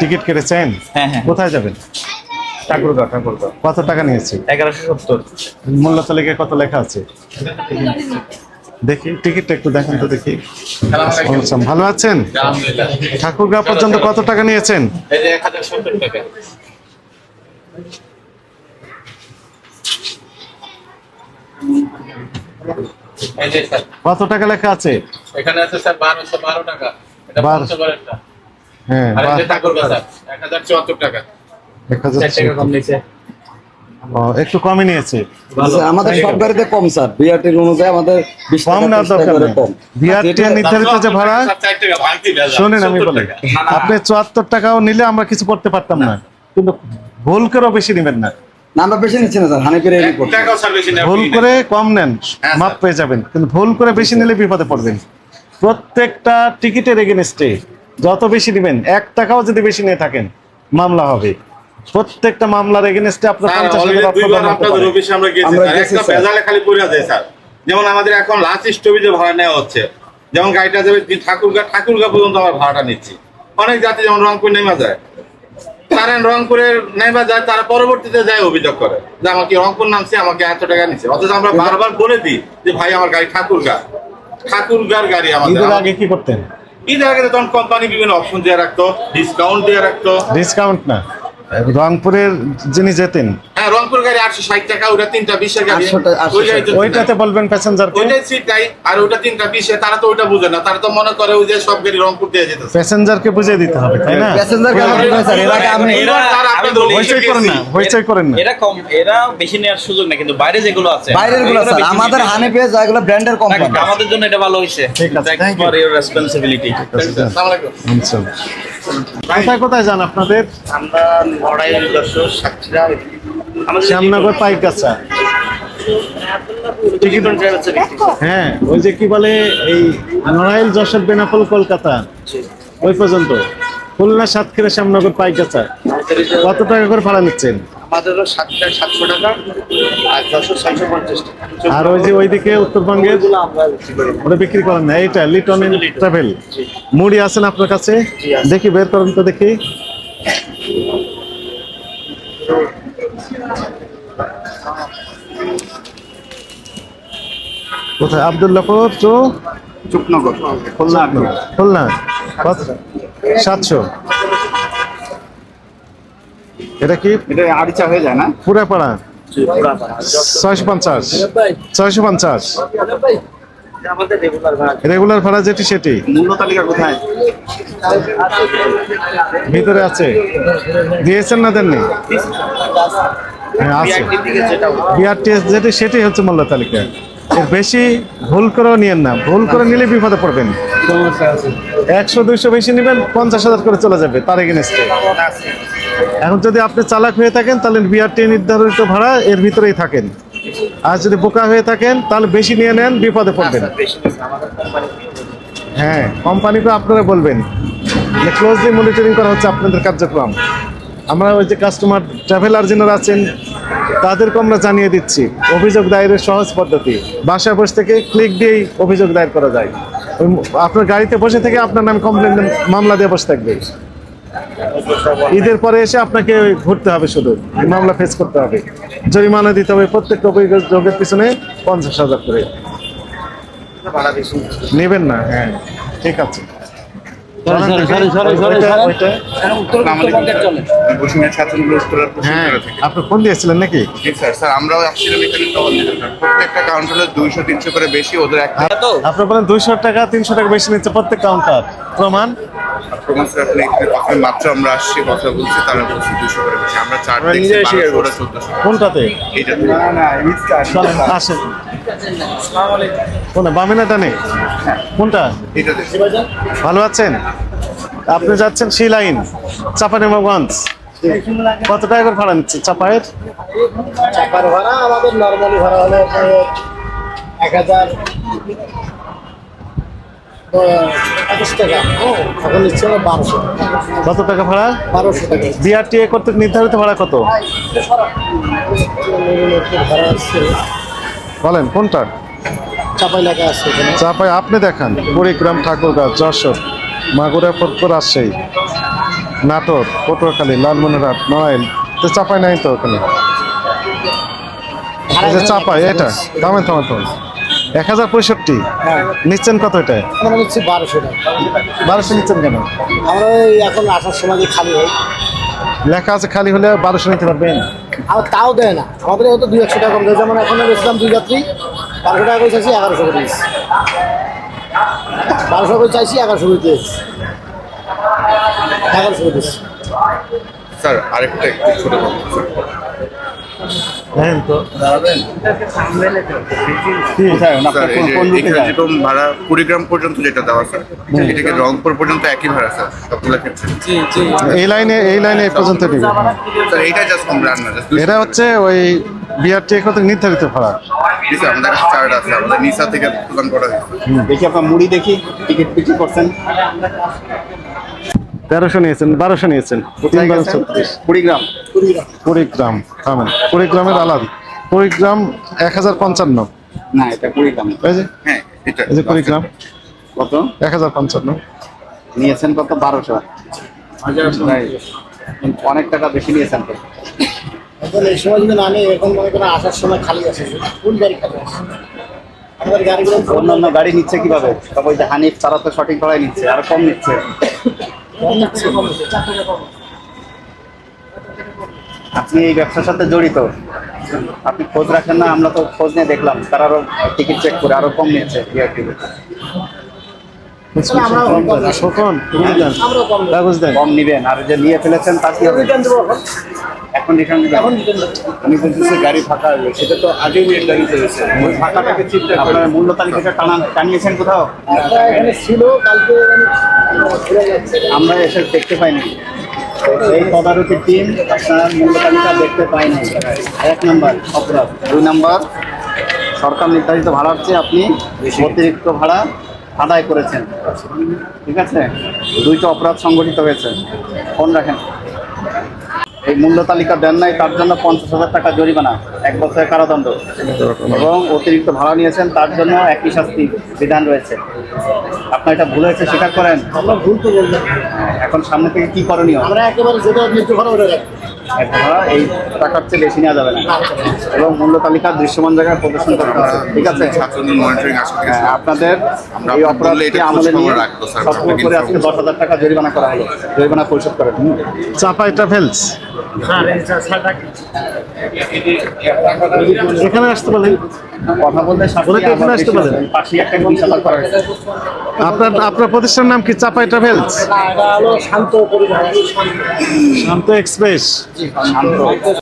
Ticket কেটেছেন? হ্যাঁ হ্যাঁ। কোথায় যাবেন? ঠাকুরগাঁও ঠাকুরগাঁও। কত টাকা নিয়েছে? এগারোশো সত্তর। মূল্য তালিকায় কত লেখা আছে? দেখি টিকিটটা একটু দেখেন তো দেখি। ভালো আছেন? ঠাকুরগাঁও পর্যন্ত কত টাকা নিয়েছেন? এই যে এক হাজার সত্তর টাকা। এই যে স্যার। কত টাকা লেখা আছে? এখানে আছে স্যার বারোশো বারো টাকা। হ্যাঁ আর টাকা। টাকা কম একটু কমই নিয়েছে। আমাদের সব গাড়িতে কম স্যার। বিআরটির অনুযায়ী আমাদের কম না দরকার করে নেই কম। বিআরটি নির্ধারিত যে ভাড়া স্যার, চার টাকা ভাঙতি ভেজাল, শোনেন আমি বলি আপনি চুয়াত্তর টাকাও নিলে আমরা কিছু করতে পারতাম না। কিন্তু ভুল করেও বেশি নেবেন না। না আমরা বেশি নিচ্ছি না স্যার। হানিফের ভুল করে কম নেন হ্যাঁ, মাপ পেয়ে যাবেন। কিন্তু ভুল করে বেশি নিলে বিপদে পড়বেন। প্রত্যেকটা টিকিটের এগেনস্টে যত বেশি নেবেন এক টাকাও যদি বেশি নিয়ে থাকেন মামলা হবে। প্রত্যেকটা মামলার এগেনস্টে আপনার। যেমন আমাদের এখন লাস্ট স্টপেজে ভাড়া নেওয়া হচ্ছে যেমন গাড়িটা যাবে ঠাকুরগা ঠাকুরগা পর্যন্ত আমরা ভাড়াটা নিচ্ছি। অনেক জাতি যেমন রংপুর নেমে যায়। তারা রংপুরে নেমে যায় তারা পরবর্তীতে যায় অভিযোগ করে যে আমাকে রংপুর নামছে আমাকে এত টাকা নিচ্ছে? অথচ আমরা বারবার বলে দিই যে ভাই আমার গাড়ি ঠাকুরগা। ঠাকুরগার গাড়ি আমাদের। আগে কি করতেন? ঈদের গেছে তখন কোম্পানি বিভিন্ন অপশন দিয়ে রাখতো ডিসকাউন্ট দিয়ে রাখতো। ডিসকাউন্ট না। রংপুরের যিনি যেতেন হ্যাঁ রংপুর গাড়ি আটশো ষাট টাকা ওটা তিনটা বিশের গাড়ি। 800 টা- 800 ওই গাড়ি তো- ওইটাতে বলবেন ওইটাই সিটটাই আর ওটা তিনটা বিশে তারা তো ওইটা বুঝে না। তারা তো মনে করে ওই যে সব গাড়ি রংপুর দিয়ে যেতেছে। প্যাসেঞ্জারকে বুঝিয়ে দিতে হবে তাই না? প্যাসেঞ্জার গাড়ি নয় স্যার। এর আগে আমি এরা তারা আপনাদের অফিসে হইচই করেন না হইচই করেন না। এরা কম এরা বেশি নেওয়ার সুযোগ না কিন্তু বাইরে যেগুলো আছে বাইরেরগুলো বেশি আমাদের নিবে। হানিফে যেগুলো ব্র্যান্ডের কোম্পানি আমাদের জন্য এটা ভালো ঠিক আছে, ফর ইওর রেসপন্সিবিলিটি আসসালামু আলাইকুম। কোথায় কোথায় যান আপনাদের? আমরা সাতক্ষীরা শ্যামনগর পাইকাছা হ্যাঁ ওই যে কি বলে এই নড়াইল যশোর বেনাপোল কলকাতা। ওই পর্যন্ত। খুলনা সাতক্ষীরা শ্যামনগর পাইকাছা কত টাকা করে ভাড়া নিচ্ছেন? আর ওই যে ওইদিকে উত্তরবঙ্গের এগুলো বিক্রি করি। ওটা বিক্রি করেন না এইটা লিটন ট্রাভেল মুড়ি আছেন আপনার কাছে? দেখি বের করেন তো দেখি। কোথায়? আবদুল্লাপুর চো চুপনগর খুলনা। খুলনা। কত? সাতশো। এটা কি? এটা আড়িচা হয়ে যায় না? পুরাপাড়া। ছয়শো পঞ্চাশ। ছয়শো পঞ্চাশ। রেগুলার ভাড়া যেটি সেটি? মূল্য তালিকা কোথায়? ভিতরে আছে। দিয়েছেন না দেননি? হ্যাঁ আছে। বিআরটিএস যেটি সেটি হচ্ছে মূল্য তালিকা। এর বেশি ভুল করেও নিয়েন না। ভুল করে নিলে বিপদে পড়বেন। একশো দুইশো বেশি নেবেন পঞ্চাশ হাজার করে চলে যাবে তার এগেনস্টে এখন যদি আপনি চালাক হয়ে থাকেন তাহলে বিআরটি নির্ধারিত ভাড়া এর ভিতরেই থাকেন। আর যদি বোকা হয়ে থাকেন তাহলে বেশি নিয়ে নেন বিপদে পড়বেন। নিচ্ছে কোম্পানি হ্যাঁ কোম্পানিকে আপনারা বলবেন। ক্লোজলি মনিটরিং করা হচ্ছে আপনাদের কার্যক্রম। আমরা ওই যে কাস্টমার ট্রাভেলার যিনারা আছেন তাদেরকে আমরা জানিয়ে দিচ্ছি অভিযোগ দায়েরের সহজ পদ্ধতি। বাসায় বসে থেকে ক্লিক দিয়েই অভিযোগ দায়ের করা যায়। আপনার গাড়িতে বসে থেকে আপনার নামে কমপ্লেন মামলা দিয়ে বসে থাকবে। ঈদের পরে এসে আপনাকে ঘুরতে হবে শুধু। মামলা ফেস করতে হবে। জরিমানা দিতে হবে প্রত্যেকটা অভিযোগের পিছনে পঞ্চাশ হাজার করে। নেবেন না হ্যাঁ ঠিক আছে। হ্যাঁ প্রশিক্ষণ থেকে আপনি ফোন দিয়েছিলেন নাকি? স্যার স্যার আমরাও আসছিলাম এখানে টহল দিতে স্যার প্রত্যেকটা কাউন্টারে দুইশো তিনশো করে বেশি ওদের একটা আপনি বলেন দুইশো টাকা তিনশো টাকা বেশি নিচ্ছে প্রত্যেক কাউন্টার প্রমাণ? এখানে মাত্র আমরা আসছি কথা বলছি তারা বলছি দুশো করে বেশি। আমরা চার দেখছি বারোশো ওরা চোদ্দশো। কোনটাতে? এইটা না না চলেন আসেন। কোন বামিনাটা নেই কোনটা? এইটা ভালো আছেন? আপনি যাচ্ছেন সেই লাইন চাপানেমাগঞ্জ কত টাকা করে ভাড়া নিচ্ছে চাপায়ের চাপার ভাড়া আমাদের নর্মালি ভাড়া হলো এক হাজার পঁচিশ টাকা এখন নিচ্ছে হলো বারোশো কত টাকা ভাড়া? বারোশো টাকা। বিআরটিএ কর্তৃক নির্ধারিত ভাড়া কত? বলেন কোনটা? চাপাই লেখা আছে চাপাই আপনি দেখান। কুড়িগ্রাম ঠাকুরগাঁও যশোর মাগুরা ফটকর রাজশাহী নাটোর পটুয়াখালী লালমনিরহাট নড়াইল। তো চাপাই নাই তো ওখানে? যে চাপাই এটা? থামেন থামেন থামেন। এক হাজার পঁয়ষট্টি। নিচ্ছেন কত এটা? আমরা নিচ্ছি বারোশো টাকা। বারোশো নিচ্ছেন কেন? আমরা ওই এখন আসার সময় যে খালি হয়। লেখা আছে খালি হলে বারোশো নিতে পারবেন। আমার তাও দেয় না। আমাদের হয়তো দুই একশো টাকা কম দেয়। যেমন এখন গেছিলাম দুই যাত্রী। বারোশো টাকা করে চাইছি এগারোশো করে দিয়েছি। বারোশো করে চাইছি এগারোশো করে দিয়েছি। এগারোশো করে দিয়েছি। স্যার আরেকটা একটু ছোট হ্যাঁ তো। স্যার এই যে এখানে যেরকম ভাড়া কুড়িগ্রাম পর্যন্ত যেটা দেওয়া স্যার এটাকে রংপুর পর্যন্ত একই ভাড়া স্যার সবগুলো ক্ষেত্রে। এই লাইনে এই লাইনে এই পর্যন্ত দিবে স্যার এইটা জাস্ট কম না এটা হচ্ছে ওই বিআরটি কত নির্ধারিত ভাড়া? স্যার আমাদের কাছে চার্ট আছে আমাদের নিসা থেকে প্রদান করা হয়েছে। দেখি আপনার মুড়ি দেখি টিকিট বিক্রি করছেন। তেরোশো নিয়েছেন বারোশো নিয়েছেন কুড়িগ্রাম। কুড়িগ্রাম। থামেন কুড়িগ্রামের আলাদা। কুড়িগ্রাম এক হাজার পঞ্চান্ন। না এটা কুড়িগ্রাম। এই যে? হ্যাঁ এটা। এই যে কুড়িগ্রাম। কত? এক হাজার পঞ্চান্ন। নিয়েছেন কত? বারোশো। অনেক টাকা বেশি নিয়েছেন তো। এখন এই সময় যদি না নেই এখন মনে করেন আসার সময় খালি আছে। ফুল গাড়ি খালি আছে। আমাদের গাড়িগুলো অন্যান্য গাড়ি। নিচ্ছে কীভাবে? সব ওই যে হানিফ তারা তো সঠিক ভাড়ায় নিচ্ছে আর কম নিচ্ছে। কম নিচ্ছে, কম নিচ্ছে, চার টাকা কম নিচ্ছে। আপনি এই ব্যবসার সাথে জড়িত আপনি খোঁজ রাখেন না আমরা তো খোঁজ নিয়ে দেখলাম তারা আরও টিকিট চেক করে আরও কম নিয়েছে কম নিবেন আর যে নিয়ে ফেলেছেন তার কি হবে? এখন। এখন। রিটার্ন এখন আমি বলতেছি গাড়ি ফাঁকা সেটা তো আগেই নির্ধারিত হয়েছে ওই ফাঁকাটাকে চিন্তা আপনার মূল্য তালিকাটা টানা টানিয়েছেন কোথাও? এখানে ছিল কালকে আমরা এসে দেখতে পাইনি। এই তদারকির টিম আপনার মূল্য তালিকা দেখতে পায় নাই। এক নম্বর অপরাধ। দুই নম্বর সরকার নির্ধারিত ভাড়ার চেয়ে আপনি অতিরিক্ত ভাড়া আদায় করেছেন। ঠিক আছে? দুইটা অপরাধ সংগঠিত হয়েছে। ফোন রাখেন। এই মূল্য তালিকা দেন নাই তার জন্য পঞ্চাশ হাজার টাকা জরিমানা এক বছরের কারাদণ্ড। এবং অতিরিক্ত ভাড়া নিয়েছেন তার জন্য একই শাস্তি বিধান রয়েছে। আপনার এটা ভুল হয়েছে স্বীকার করেন? আমরা ভুল তো বললাম। এখন সামনে থেকে কি করণীয়? আমরা একেবারে যেটা মৃত্যু ভাড়া ওটা রাখি এক ভাড়া এই টাকার চেয়ে বেশি নেওয়া যাবে না। এবং মূল্য তালিকা দৃশ্যমান জায়গায় প্রদর্শন করতে হবে ঠিক আছে? হ্যাঁ, আপনাদের এই অপরাধকে আমলে নিয়ে সতর্ক করে আজকে দশ হাজার টাকা জরিমানা করা হলো জরিমানা পরিশোধ করেন চাপাই ট্রাভেলস এখানে আসতে কথা বলতে এখানে আসতে হয়েছে। আপনার আপনার প্রতিষ্ঠানের নাম কি? চাপাই ট্রাভেলস না এটা হলো শান্ত পরিবার। শান্ত এক্সপ্রেস। শান্ত